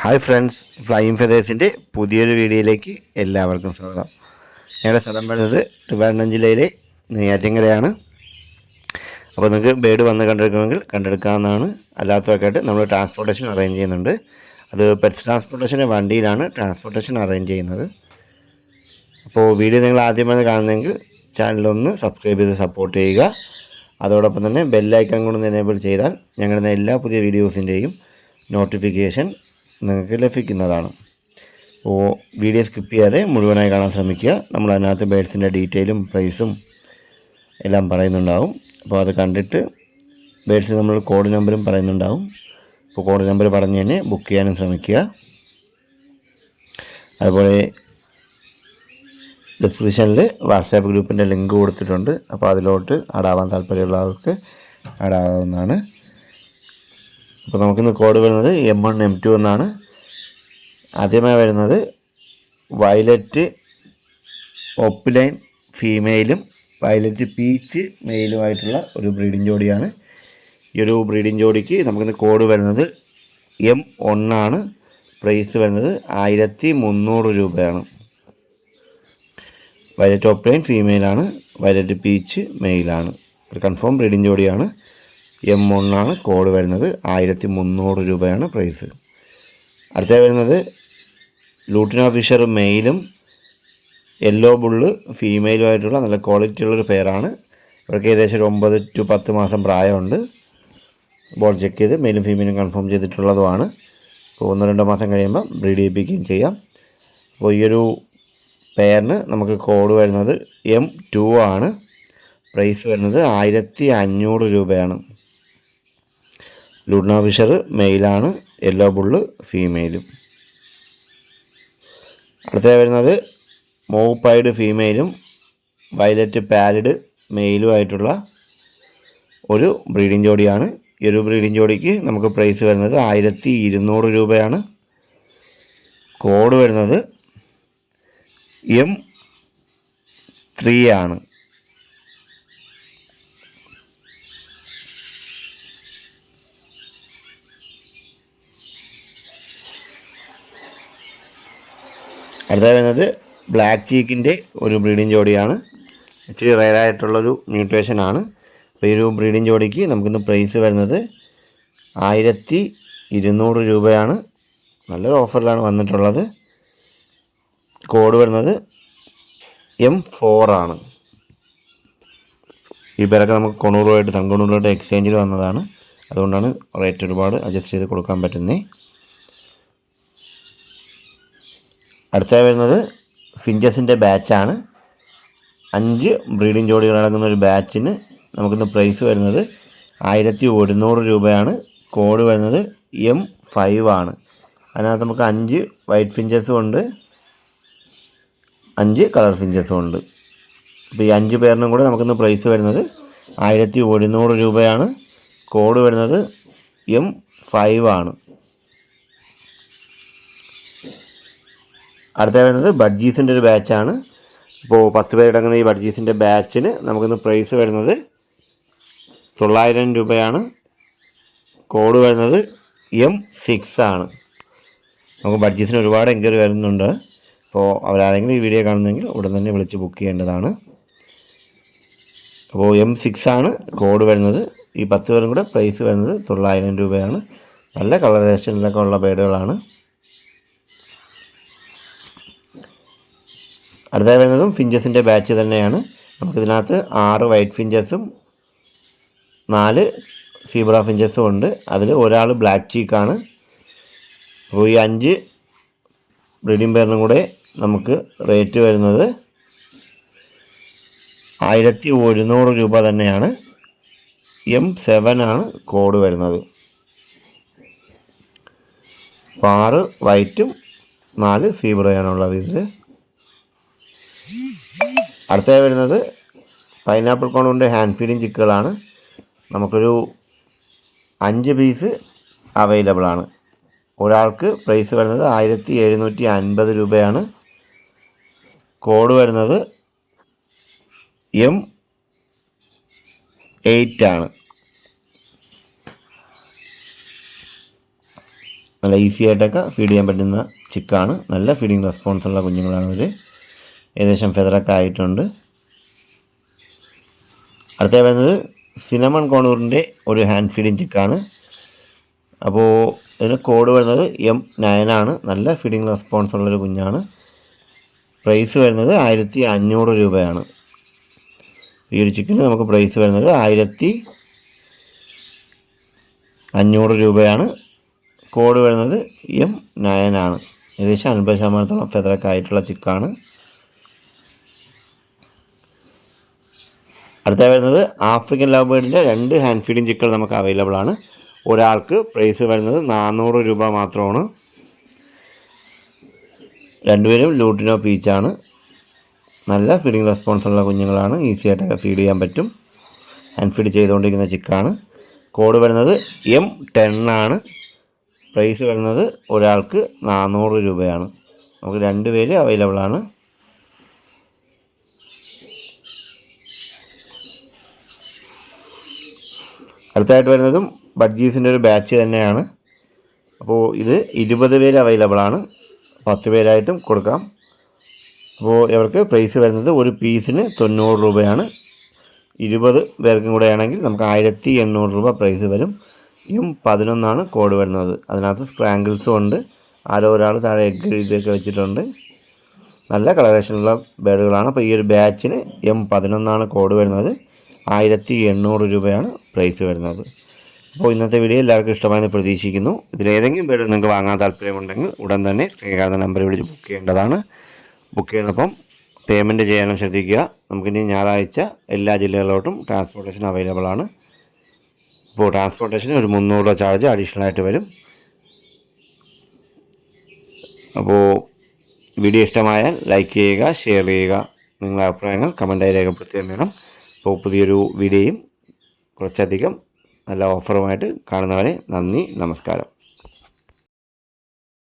Hi friends flying ഫെതേഴ്സിന്റെ പുതിയൊരു വീഡിയോയിലേക്ക് എല്ലാവർക്കും സ്വാഗതം. ഞങ്ങളുടെ സ്ഥലം വരുന്നത് ട്രിവാൻഡ്രം ജില്ലയിലെ നെയ്യാറ്റിങ്കരയാണ് അപ്പോൾ നിങ്ങൾക്ക് ബേഡ് വന്ന് കണ്ടെടുക്കണമെങ്കിൽ കണ്ടെടുക്കാവുന്നതാണ്. അല്ലാത്തവർക്കായിട്ട് നമ്മൾ ട്രാൻസ്പോർട്ടേഷൻ അറേഞ്ച് ചെയ്യുന്നുണ്ട്. അത് പെറ്റ്സ് ട്രാൻസ്പോർട്ടേഷന്റെ വണ്ടിയിലാണ് ട്രാൻസ്പോർട്ടേഷൻ അറേഞ്ച് ചെയ്യുന്നത്. അപ്പോൾ വീഡിയോ നിങ്ങൾ ആദ്യമായി കാണുന്നതെങ്കിൽ ചാനലൊന്ന് സബ്സ്ക്രൈബ് ചെയ്ത് സപ്പോർട്ട് ചെയ്യുക. അതോടൊപ്പം തന്നെ ബെല്ലൈക്കൺ കൂടെ എനേബിൾ ചെയ്താൽ ഞങ്ങളുടെ എല്ലാ പുതിയ വീഡിയോസിന്റെയും നോട്ടിഫിക്കേഷൻ നിങ്ങൾക്ക് ലഭിക്കുന്നതാണ്. ഓ വീഡിയോ സ്കിപ്പ് ചെയ്യാതെ മുഴുവനായി കാണാൻ ശ്രമിക്കുക. നമ്മൾ അതിനകത്ത് ബേഡ്സിന്റെ ഡീറ്റെയിലും പ്രൈസും എല്ലാം പറയുന്നുണ്ടാവും. അപ്പോൾ അത് കണ്ടിട്ട് ബേഡ്സ് നമ്മൾ കോഡ് നമ്പറും പറയുന്നുണ്ടാവും. അപ്പോൾ കോഡ് നമ്പർ പറഞ്ഞ് തന്നെ ബുക്ക് ചെയ്യാനും ശ്രമിക്കുക. അതുപോലെ ഡിസ്ക്രിപ്ഷനിൽ വാട്സാപ്പ് ഗ്രൂപ്പിന്റെ ലിങ്ക് കൊടുത്തിട്ടുണ്ട്. അപ്പോൾ അതിലോട്ട് ആടാവാൻ താല്പര്യമുള്ളവർക്ക് ആടാവുന്നതാണ് അപ്പോൾ നമുക്കിന്ന് കോഡ് വരുന്നത് എം വൺ എം ടു എന്നാണ്. ആദ്യമായി വരുന്നത് വയലറ്റ് ഒപ്പ്ലൈൻ ഫീമെയിലും വയലറ്റ് പീച്ച് മെയിലുമായിട്ടുള്ള ഒരു ബ്രീഡിംഗ് ജോഡിയാണ്. ഈ ഒരു ബ്രീഡിംഗ് ജോഡിക്ക് നമുക്കിന്ന് കോഡ് വരുന്നത് എം ഒന്നാണ് പ്രൈസ് വരുന്നത് ആയിരത്തി മുന്നൂറ് രൂപയാണ്. വയലറ്റ് ഓപ്ലൈൻ ഫീമെയിലാണ് വയലറ്റ് പീച്ച് മെയിലാണ്. ഒരു കൺഫേം ബ്രീഡിംഗ് ജോഡിയാണ്. എം ഒന്നാണ് കോഡ് വരുന്നത്. ആയിരത്തി മുന്നൂറ് രൂപയാണ് പ്രൈസ് അടുത്ത വരുന്നത് ലൂട്ടിന ഫിഷർ മെയിലും യെല്ലോ ബുള്ള് ഫീമെയിലുമായിട്ടുള്ള നല്ല ക്വാളിറ്റി ഉള്ളൊരു പെയറാണ് ഇവർക്ക് ഏകദേശം ഒരു ഒമ്പത് ടു പത്ത് മാസം പ്രായമുണ്ട്. ബോൾ ചെക്ക് ചെയ്ത് മെയിലും ഫീമെയിലും കൺഫേം ചെയ്തിട്ടുള്ളതുമാണ്. അപ്പോൾ ഒന്ന് രണ്ടോ മാസം കഴിയുമ്പോൾ ബ്രീഡ് ചെയ്യിപ്പിക്കുകയും ചെയ്യാം. അപ്പോൾ ഈ ഒരു പെയറിന് നമുക്ക് കോഡ് വരുന്നത് എം ടു ആണ്. പ്രൈസ് വരുന്നത് ആയിരത്തി അഞ്ഞൂറ് രൂപയാണ്. ലുഡ്ന ഫിഷർ മെയിലാണ് യെല്ലോ ബുള്ള് ഫീമെയിലും. അടുത്ത വരുന്നത് മോപ്പൈഡ് ഫീമെയിലും വയലറ്റ് പാരഡ് മെയിലും ആയിട്ടുള്ള ഒരു ബ്രീഡിംഗ് ജോഡിയാണ്. ഈ ഒരു ബ്രീഡിംഗ് ജോഡിക്ക് നമുക്ക് പ്രൈസ് വരുന്നത് ആയിരത്തി ഇരുന്നൂറ് രൂപയാണ്. കോഡ് വരുന്നത് എം ത്രീ ആണ്. അടുത്ത വരുന്നത് ബ്ലാക്ക് ചീക്കിന്റെ ഒരു ബ്രീഡിംഗ് ജോഡിയാണ്. ഇച്ചിരി റയറായിട്ടുള്ളൊരു മ്യൂട്ടേഷനാണ് അപ്പോൾ ഈ ഒരു ബ്രീഡിംഗ് ജോഡിക്ക് നമുക്കിന്ന് പ്രൈസ് വരുന്നത് ആയിരത്തി ഇരുന്നൂറ് രൂപയാണ്. നല്ലൊരു ഓഫറിലാണ് വന്നിട്ടുള്ളത്. കോഡ് വരുന്നത് എം ഫോറാണ് ഈ പേരൊക്കെ നമുക്ക് കൊണ്ണൂറുമായിട്ട് തങ്കൊണൂറുമായിട്ട് എക്സ്ചേഞ്ചിൽ വന്നതാണ്. അതുകൊണ്ടാണ് റേറ്റ് ഒരുപാട് അഡ്ജസ്റ്റ് ചെയ്ത് കൊടുക്കാൻ പറ്റുന്നത് അടുത്ത വരുന്നത് ഫിഞ്ചസിന്റെ ബാച്ചാണ് അഞ്ച് ബ്രീഡിംഗ് ജോഡികൾ അടങ്ങുന്ന ഒരു ബാച്ചിന് നമുക്കിന്ന് പ്രൈസ് വരുന്നത് ആയിരത്തി ഒരുന്നൂറ് രൂപയാണ്. കോഡ് വരുന്നത് എം ഫൈവ് ആണ്. അതിനകത്ത് നമുക്ക് അഞ്ച് വൈറ്റ് ഫിഞ്ചസും ഉണ്ട്. അഞ്ച് കളർ ഫിഞ്ചസും ഉണ്ട്. അപ്പോൾ ഈ അഞ്ച് പേരിനും കൂടെ നമുക്കിന്ന് പ്രൈസ് വരുന്നത് ആയിരത്തി ഒരുന്നൂറ് രൂപയാണ്. കോഡ് വരുന്നത് എം ഫൈവ് ആണ്. അടുത്ത വരുന്നത് ബഡ്ജീസിന്റെ ഒരു ബാച്ചാണ് ഇപ്പോൾ പത്ത് പേരടങ്ങുന്ന ഈ ബഡ്ജീസിന്റെ ബാച്ചിന് നമുക്കിന്ന് പ്രൈസ് വരുന്നത് തൊള്ളായിരം രൂപയാണ്. കോഡ് വരുന്നത് എം സിക്സ് ആണ്. നമുക്ക് ബഡ്ജീസിന് ഒരുപാട് എൻക്വയറി വരുന്നുണ്ട്. അപ്പോൾ അവരാരെങ്കിലും ഈ വീഡിയോ കാണുന്നെങ്കിൽ ഉടൻ തന്നെ വിളിച്ച് ബുക്ക് ചെയ്യേണ്ടതാണ്. അപ്പോൾ എം സിക്സ് ആണ് കോഡ് വരുന്നത്. ഈ പത്ത് പേരും കൂടെ പ്രൈസ് വരുന്നത് തൊള്ളായിരം രൂപയാണ്. നല്ല കളറേഷനിലൊക്കെ ഉള്ള ബേഡുകളാണ് അടുത്തായി വരുന്നതും ഫിഞ്ചസിന്റെ ബാച്ച് തന്നെയാണ്. നമുക്കിതിനകത്ത് ആറ് വൈറ്റ് ഫിഞ്ചസും നാല് സീബ്ര ഫിഞ്ചസും ഉണ്ട്. അതിൽ ഒരാൾ ബ്ലാക്ക് ചീക്കാണ്. അപ്പോൾ ഈ അഞ്ച് ബ്രീഡിംഗ് പേരിനും കൂടെ നമുക്ക് റേറ്റ് വരുന്നത് ആയിരത്തി ഒരുന്നൂറ് രൂപ തന്നെയാണ്. എം സെവൻ ആണ് കോഡ് വരുന്നത്. അപ്പോൾ ആറ് വൈറ്റും നാല് സീബ്രയാണുള്ളത് ഇതിൽ അടുത്തതായി വരുന്നത് പൈനാപ്പിൾ കോണിന്റെ ഹാൻഡ് ഫീഡിങ് ചിക്കുകളാണ് നമുക്കൊരു അഞ്ച് പീസ് അവൈലബിൾ ആണ്. ഒരാൾക്ക് പ്രൈസ് വരുന്നത് ആയിരത്തി എഴുന്നൂറ്റി അൻപത് രൂപയാണ്. കോഡ് വരുന്നത് എം എയ്റ്റ് ആണ്. നല്ല ഈസി ആയിട്ടൊക്കെ ഫീഡ് ചെയ്യാൻ പറ്റുന്ന ചിക്കാണ് നല്ല ഫീഡിങ് റെസ്പോൺസ് ഉള്ള കുഞ്ഞുങ്ങളാണ് ഇവർ ഏകദേശം ഫെദറൊക്കെ ആയിട്ടുണ്ട്. അടുത്ത വരുന്നത് സിനമൺ കോണൂറിന്റെ ഒരു ഹാൻഡ് ഫീഡിങ് ചിക്കാണ്. അപ്പോൾ ഇതിന് കോഡ് വരുന്നത് എം നയനാണ് നല്ല ഫീഡിങ് റെസ്പോൺസ് ഉള്ളൊരു കുഞ്ഞാണ്. പ്രൈസ് വരുന്നത് ആയിരത്തി അഞ്ഞൂറ് രൂപയാണ്. ഈ ഒരു ചിക്കന് നമുക്ക് പ്രൈസ് വരുന്നത് ആയിരത്തി അഞ്ഞൂറ് രൂപയാണ്. കോഡ് വരുന്നത് എം നയനാണ് ഏകദേശം അൻപത് ശതമാനത്തോളം ഫെദറൊക്കെ ആയിട്ടുള്ള ചിക്കാണ്. അടുത്ത വരുന്നത് ആഫ്രിക്കൻ ലവ് ബേർഡിന്റെ രണ്ട് ഹാൻഡ് ഫീഡിങ് ചിക്കുകൾ നമുക്ക് അവൈലബിൾ ആണ്. ഒരാൾക്ക് പ്രൈസ് വരുന്നത് നാനൂറ് രൂപ മാത്രമാണ്. രണ്ടുപേരും ലൂട്ടിനോ പീച്ചാണ്. നല്ല ഫീഡിങ് റെസ്പോൺസ് ഉള്ള കുഞ്ഞുങ്ങളാണ്. ഈസി ആയിട്ടൊക്കെ ഫീഡ് ചെയ്യാൻ പറ്റും. ഹാൻഡ് ഫീഡ് ചെയ്തുകൊണ്ടിരിക്കുന്ന ചിക്കാണ്. കോഡ് വരുന്നത് എം ടെൻ ആണ്. പ്രൈസ് വരുന്നത് ഒരാൾക്ക് നാനൂറ് രൂപയാണ്. നമുക്ക് രണ്ട് പേര് അവൈലബിൾ ആണ്. അടുത്തായിട്ട് വരുന്നതും ബഡ്ജീസിന്റെ ഒരു ബാച്ച് തന്നെയാണ്. അപ്പോൾ ഇത് ഇരുപത് പേര് അവൈലബിൾ ആണ്. പത്ത് പേരായിട്ടും കൊടുക്കാം. അപ്പോൾ ഇവർക്ക് പ്രൈസ് വരുന്നത് ഒരു പീസിന് തൊണ്ണൂറ് രൂപയാണ്. ഇരുപത് പേർക്കും കൂടെ ആണെങ്കിൽ നമുക്ക് ആയിരത്തി എണ്ണൂറ് രൂപ പ്രൈസ് വരും. ഇതും പതിനൊന്നാണ് കോഡ് വരുന്നത്. അതിനകത്ത് സ്പ്രാങ്കിൾസും ഉണ്ട്. ആരോ ഒരാൾ താഴെ എഗ് ഇതൊക്കെ വെച്ചിട്ടുണ്ട്. നല്ല കളറേഷനുള്ള ബേഡുകളാണ് അപ്പോൾ ഈ ഒരു ബാച്ചിന് എം പതിനൊന്നാണ് കോഡ് വരുന്നത്. ആയിരത്തി എണ്ണൂറ് രൂപയാണ് പ്രൈസ് വരുന്നത്. അപ്പോൾ ഇന്നത്തെ വീഡിയോ എല്ലാവർക്കും ഇഷ്ടമായെന്ന് പ്രതീക്ഷിക്കുന്നു. ഇതിലേതെങ്കിലും പേര് നിങ്ങൾക്ക് വാങ്ങാൻ താല്പര്യമുണ്ടെങ്കിൽ ഉടൻ തന്നെ സ്ക്രീൻ കാണുന്ന നമ്പർ വിളിച്ച് ബുക്ക് ചെയ്യേണ്ടതാണ്. ബുക്ക് ചെയ്യുന്നപ്പം പേയ്മെന്റ് ചെയ്യാനും ശ്രദ്ധിക്കുക. നമുക്കിനി ഞായറാഴ്ച എല്ലാ ജില്ലകളിലോട്ടും ട്രാൻസ്പോർട്ടേഷൻ അവൈലബിൾ ആണ്. ഇപ്പോൾ ട്രാൻസ്പോർട്ടേഷന് ഒരു മുന്നൂറ് രൂപ ചാർജ് അഡീഷണൽ ആയിട്ട് വരും. അപ്പോൾ വീഡിയോ ഇഷ്ടമായാൽ ലൈക്ക് ചെയ്യുക ഷെയർ ചെയ്യുക. നിങ്ങളുടെ അഭിപ്രായങ്ങൾ കമന്റായി രേഖപ്പെടുത്തുകയും വേണം. അപ്പോൾ പുതിയൊരു വീഡിയോയും കുറച്ചധികം നല്ല ഓഫറുമായിട്ട് കാണുന്നവരെ നന്ദി നമസ്കാരം.